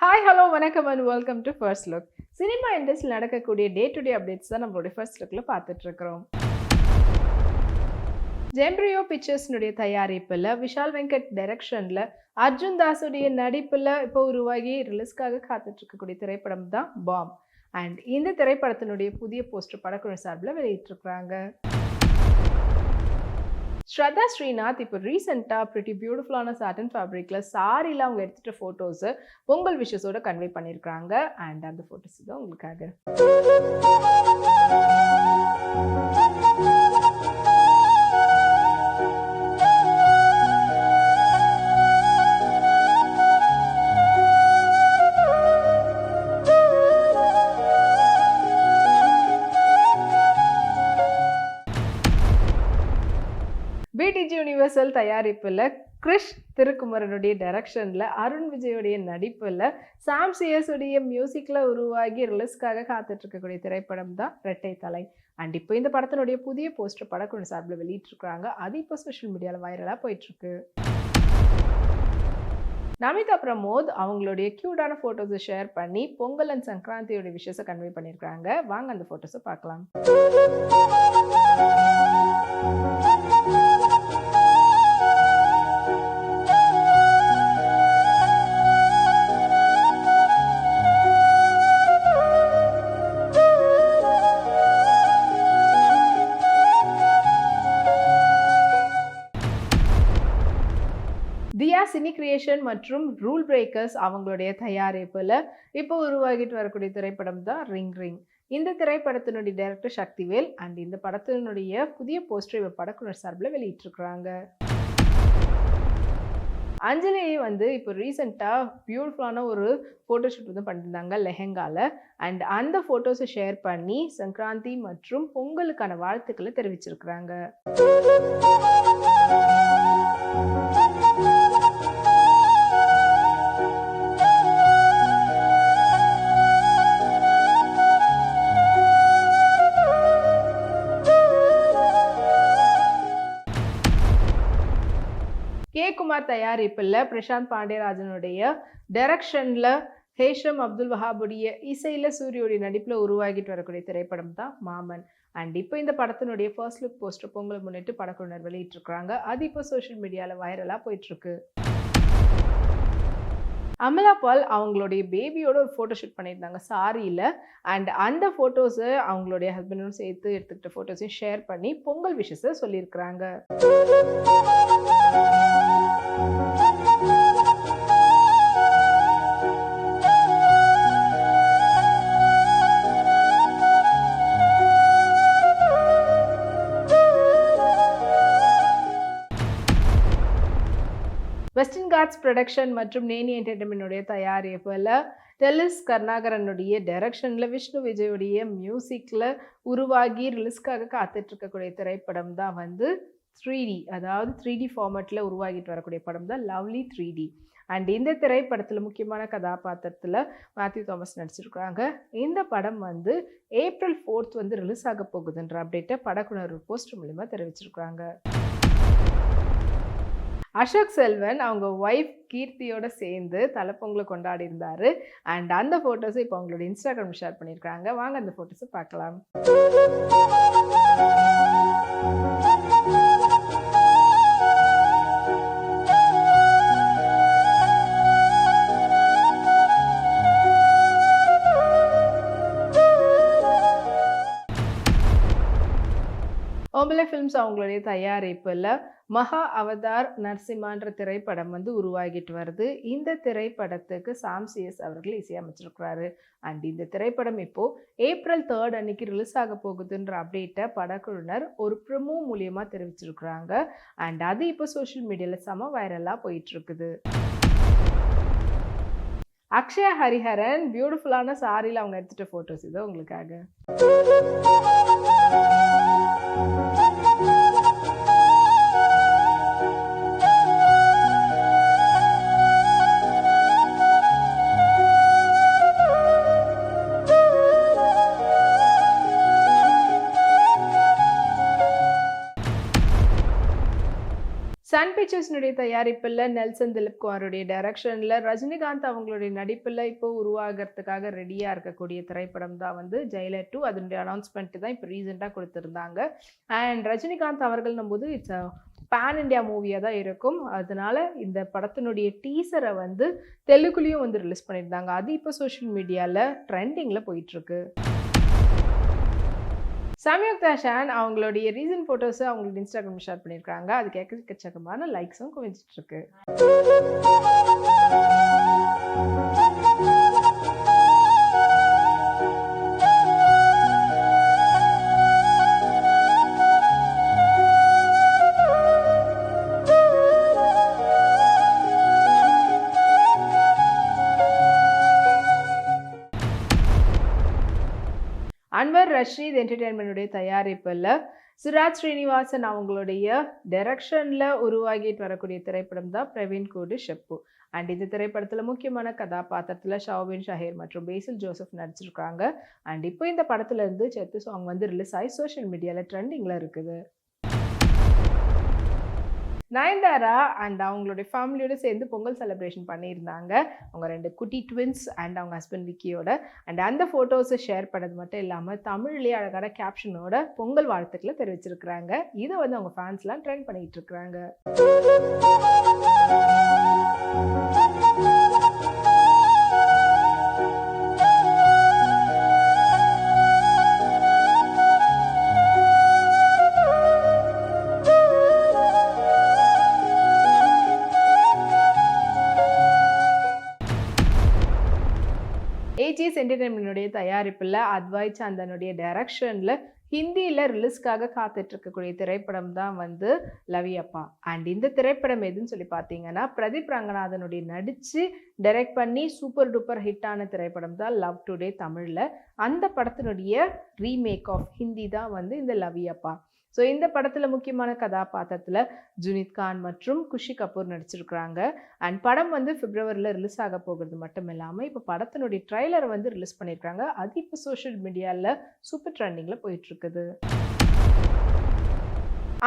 Hi hello வணக்கம் and welcome to first look cinema இண்டஸ்ட்ரியில் நடக்கக்கூடிய டே டு டே அப்டேட்ஸ் தான் நம்மளுடைய ஃபர்ஸ்ட் லுக்கில் பார்த்துட்ருக்குறோம். ஜெம்ப்ரியோ பிக்சர்ஸ்னுடைய தயாரிப்பில் விஷால் வெங்கட் டைரக்ஷனில் அர்ஜுன் தாஸுடைய நடிப்பில் இப்போ உருவாகி ரிலீஸ்க்காக காத்துட்ருக்கக்கூடிய திரைப்படம் தான் பாம் அண்ட் இந்த திரைப்படத்தினுடைய புதிய போஸ்டர் படக்குழு சார்பில் வெளியிட்டிருக்கிறாங்க. ஸ்ரதா ஸ்ரீநாத் இப்போ ரீசெண்டாக ப்ரிட்டி பியூட்டிஃபுல்லான சாட்டன் ஃபேப்ரிக்கில் சாரியில் அவங்க எடுத்துகிட்ட ஃபோட்டோஸை பொங்கல் விஷஸோட கன்வே பண்ணியிருக்கிறாங்க அண்ட் அந்த ஃபோட்டோஸ் தான் உங்களுக்காக. யூனிவர்சல் தயாரிப்பில் கிறிஷ் திருக்குமரனுடைய டைரக்ஷனில் அருண் விஜயுடைய நடிப்பில் சாம் சிஎஸுடைய மியூசிக்கில் உருவாகி ரிலீஸ்க்காக காத்துட்ருக்கக்கூடிய திரைப்படம் தான் ரெட்டை தலை. அண்ட் இப்போ இந்த படத்தினுடைய புதிய போஸ்டர் படக்குழு சார்பில் வெளியிட்டிருக்கிறாங்க. அது இப்போ சோஷியல் மீடியாவில் வைரலாக போயிட்டுருக்கு நமிதா பிரமோத் அவங்களுடைய க்யூட்டான ஃபோட்டோஸை ஷேர் பண்ணி பொங்கல் அண்ட் சங்கராந்தியோட விஷயத்தை கன்வே பண்ணியிருக்காங்க வாங்க அந்த ஃபோட்டோஸை பார்க்கலாம். சினி கிரியேஷன் மற்றும் ரூல் பிரேக்கர்ஸ் அவங்களுடைய தயாரிப்பில் இப்போ உருவாகிட்டு வரக்கூடிய திரைப்படம் தான் ரிங் ரிங் இந்த திரைப்படத்தினுடைய டைரக்டர் சக்திவேல் அண்ட் இந்த படத்தினுடைய புதிய போஸ்டர் இவ படக்குனர் சார்பில் வெளியிட்டிருக்கிறாங்க. அஞ்சலி வந்து இப்போ ரீசெண்டாக பியூட்டிஃபுல்லான ஒரு ஃபோட்டோஷூட் வந்து பண்ணியிருந்தாங்க லெஹெங்காவில் அண்ட் அந்த ஃபோட்டோஸை ஷேர் பண்ணி சங்கராந்தி மற்றும் பொங்கலுக்கான வாழ்த்துக்களை தெரிவிச்சிருக்கிறாங்க. கே தயாரிப்பில் பிரசாந்த் பாண்டியராஜனுடைய டைரக்ஷனில் ஹேஷம் அப்துல் வஹாபுடைய இசையில் சூரியோடைய நடிப்பில் உருவாகிட்டு வரக்கூடிய திரைப்படம் தான் மாமன். அண்ட் இப்போ இந்த படத்தினுடைய ஃபர்ஸ்ட் லுக் போஸ்டர் பொங்கலை முன்னிட்டு படக்குழுவினர் வெளியிட்டிருக்கிறாங்க. அது இப்போ சோஷியல் மீடியாவில் வைரலாக போயிட்டுருக்கு. அமலா பால் அவங்களுடைய பேபியோட ஒரு ஃபோட்டோ ஷூட் பண்ணியிருந்தாங்க சாரியில். அண்ட் அந்த ஃபோட்டோஸை அவங்களுடைய ஹஸ்பண்டும் சேர்த்து எடுத்துக்கிட்ட ஃபோட்டோஸையும் ஷேர் பண்ணி பொங்கல் விஷஸை சொல்லியிருக்கிறாங்க. வெஸ்டர்ன் ப்ரொடக்ஷன் மற்றும் நேனி என்டர்டைன்மெண்ட்டுடைய தயாரிப்பில் டெலிஸ் கருணாகரனுடைய டைரக்ஷனில் விஷ்ணு விஜயுடைய மியூசிக்கில் உருவாகி ரிலீஸ்க்காக காத்துட்ருக்கக்கூடிய திரைப்படம் தான் வந்து த்ரீ டி அதாவது த்ரீ டி ஃபார்மேட்டில் உருவாகிட்டு வரக்கூடிய படம் தான் லவ்லி த்ரீ டி அண்ட் இந்த திரைப்படத்தில் முக்கியமான கதாபாத்திரத்தில் மேத்யூ தாமஸ் நடிச்சிருக்கிறாங்க. இந்த படம் வந்து ஏப்ரல் ஃபோர்த் வந்து ரிலீஸ் ஆக போகுதுன்ற அப்டேட்டை படக்குனர் போஸ்டர் மூலிமா தெரிவிச்சிருக்கிறாங்க. அசோக் செல்வன் அவங்க ஒய்ஃப் கீர்த்தியோட சேர்ந்து தலைப்பொங்கலை கொண்டாடி இருந்தார் அண்ட் அந்த ஃபோட்டோஸை இப்போ அவங்களோட இன்ஸ்டாகிராம் ஷேர் பண்ணியிருக்காங்க. வாங்க அந்த ஃபோட்டோஸை பார்க்கலாம். ஓம்பலே ஃபிலிம்ஸ் அவங்களுடைய தயாரிப்பில் மகா அவதார் நரசிம்மான்ற திரைப்படம் வந்து உருவாகிட்டு வருது. இந்த திரைப்படத்துக்கு சாம் சிஎஸ் அவர்கள் இசையமைச்சிருக்கிறாரு. அண்ட் இந்த திரைப்படம் இப்போ ஏப்ரல் தேர்ட் அன்னைக்கு ரிலீஸ் ஆக போகுதுன்ற அப்டேட்டை படக்குழுனர் ஒரு ப்ரமோ மூலியமாக தெரிவிச்சிருக்கிறாங்க. அண்ட் அது இப்போ சோஷியல் மீடியாவில் செம வைரலாக போயிட்டு இருக்குது அக்ஷயா ஹரிஹரன் பியூட்டிஃபுல்லான சாரியில் அவங்க எடுத்துகிட்ட ஃபோட்டோஸ் இது உங்களுக்காக. பிக்சர்ஸ்னுடைய தயாரிப்பில் நெல்சன் திலீப் குமாருடைய டைரக்ஷனில் ரஜினிகாந்த் அவங்களுடைய நடிப்பில் இப்போ உருவாகிறதுக்காக ரெடியாக இருக்கக்கூடிய திரைப்படம் தான் வந்து ஜெயிலர் டூ அதனுடைய அனௌன்ஸ்மெண்ட் தான் இப்போ ரீசெண்டாக கொடுத்துருந்தாங்க. அண்ட் ரஜினிகாந்த் அவர்கள் போது இட்ஸ் பேன் இண்டியா மூவியாக தான் இருக்கும். அதனால இந்த படத்தினுடைய டீசரை வந்து தெலுங்குலேயும் வந்து ரிலீஸ் பண்ணியிருந்தாங்க. அது இப்போ சோஷியல் மீடியாவில் ட்ரெண்டிங்கில் போயிட்டுருக்கு சம்யுக்தா ஷான் அவங்களுடைய ரீசன்ட் ஃபோட்டோஸை அவங்களுக்கு இன்ஸ்டாகிராம் ஷேர் பண்ணியிருக்காங்க. அதுக்கு எக்கச்சக்கமான லைக்ஸும் குவிஞ்சிட்ருக்கு ஸ்ரீ என்டர்டெயின்மெண்ட்டுடைய தயாரிப்பில் சிராஜ் ஸ்ரீனிவாசன் அவங்களுடைய டைரக்ஷனில் உருவாகிட்டு வரக்கூடிய திரைப்படம் தான் பிரவீன் கோடு ஷெப்பு அண்ட் இந்த திரைப்படத்தில் முக்கியமான கதாபாத்திரத்தில் ஷாவின் ஷஹீர் மற்றும் பேசில் ஜோசப் நடிச்சிருக்காங்க. அண்ட் இப்போ இந்த படத்துல இருந்து செத்து சாங் வந்து ரிலீஸ் ஆகி சோஷியல் மீடியாவில் ட்ரெண்டிங்கில் இருக்குது. நயன்தாரா அண்ட் அவங்களுடைய ஃபேமிலியோட சேர்ந்து பொங்கல் செலிப்ரேஷன் பண்ணியிருந்தாங்க. அவங்க ரெண்டு குட்டி ட்வின்ஸ் அண்ட் அவங்க ஹஸ்பண்ட் விக்கியோட. அண்ட் அந்த ஃபோட்டோஸை ஷேர் பண்ணது மட்டும் இல்லாமல் தமிழ்லேயே அழகான கேப்ஷனோட பொங்கல் வாழ்த்துக்களை தெரிவிச்சிருக்கிறாங்க. இதை வந்து அவங்க ஃபேன்ஸ்லாம் ட்ரெண்ட் பண்ணிகிட்டு இருக்கிறாங்க. ஏஜிஎஸ் என்டர்டைன்மெண்ட்டுடைய தயாரிப்பில் அத்வாய் சந்தனுடைய டைரக்ஷனில் ஹிந்தியில் ரிலீஸ்க்காக காத்துட்டு இருக்கக்கூடிய திரைப்படம் தான் வந்து லவியப்பா. அண்ட் இந்த திரைப்படம் எதுன்னு சொல்லி பார்த்தீங்கன்னா பிரதீப் ரங்கநாதனுடைய நடித்து டைரக்ட் பண்ணி சூப்பர் டூப்பர் ஹிட்டான திரைப்படம் தான் லவ் டுடே தமிழில். அந்த படத்தினுடைய ரீமேக் ஆஃப் ஹிந்தி தான் வந்து இந்த லவியப்பா. ஸோ இந்த படத்தில் முக்கியமான கதாபாத்திரத்தில் ஜுனித் கான் மற்றும் குஷி கபூர் நடிச்சிருக்கிறாங்க. அண்ட் படம் வந்து பிப்ரவரியில் ரிலீஸ் ஆக போகிறது மட்டும் இல்லாமல் இப்போ படத்தினுடைய ட்ரைலரை வந்து ரிலீஸ் பண்ணியிருக்காங்க அது இப்போ சோஷியல் மீடியாவில் சூப்பர் ட்ரெண்டிங்கில் போயிட்டுருக்குது.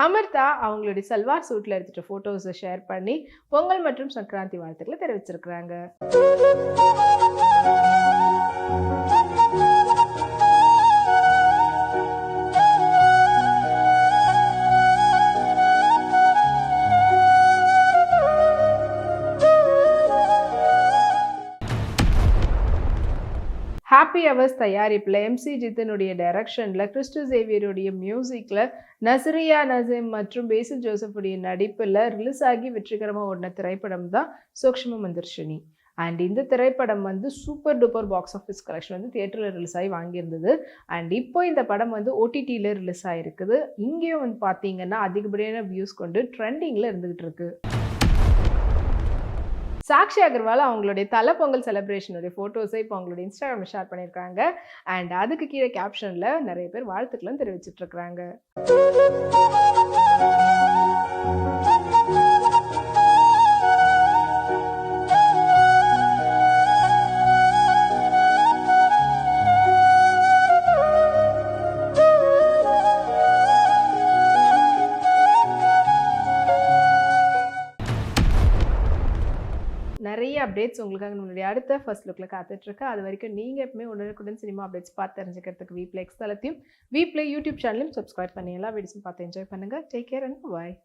அமிர்தா அவங்களுடைய சல்வார் சூட்டில் எடுத்துகிட்ட ஃபோட்டோஸை ஷேர் பண்ணி பொங்கல் மற்றும் சங்கராந்தி வாழ்த்துக்களை தெரிவிச்சிருக்கிறாங்க. ஹாப்பி அவர்ஸ் தயாரிப்பில் எம்சி ஜித்தனுடைய டைரக்ஷனில் கிறிஸ்டு சேவியருடைய மியூசிக்கில் நசரியா நசீம் மற்றும் பேசில் ஜோசஃபுடைய நடிப்பில் ரிலீஸ் ஆகி வெற்றிகரமாக ஓடின திரைப்படம் தான் சூக்ஷ்ம மந்தர்ஷினி. அண்ட் இந்த திரைப்படம் வந்து super duper box office collection வந்து தியேட்டரில் ரிலீஸ் ஆகி வாங்கியிருந்தது. அண்ட் இப்போ இந்த படம் வந்து ஓடிடியில் ரிலீஸ் ஆகிருக்குது இங்கேயும் வந்து பார்த்தீங்கன்னா அதிகப்படியான வியூஸ் கொண்டு ட்ரெண்டிங்கில் இருந்துகிட்டு இருக்குது சாக்ஷி அகர்வால் அவங்களுடைய தலை பொங்கல் செலிப்ரேஷனுடைய ஃபோட்டோஸை இப்போ அவங்களுடைய இன்ஸ்டாகிராம் ஷேர் பண்ணியிருக்காங்க அண்ட் அதுக்கு கீழே கேப்ஷனில் நிறைய பேர் வாழ்த்துக்களும் தெரிவிச்சிட்டு அப்டேட்ஸ் உங்களுக்காக நம்மளுடைய அடுத்த ஃபர்ஸ்ட் லுக்கில் காத்துட்ருக்கு அது வரைக்கும் நீங்கள் எப்பவுமே உடனுக்குடன் சினிமா அப்டேட்ஸ் பார்த்து தெரிஞ்சுக்கிறதுக்கு வீப்ளே எக்ஸ் தளத்தையும் வீப்ளே யூடியூப் சேனலையும் சப்ஸ்கிரைப் பண்ணி எல்லா வீடியோஸும் பார்த்து என்ஜாய் பண்ணுங்கள் டேக் கேர் அண்ட் பாய்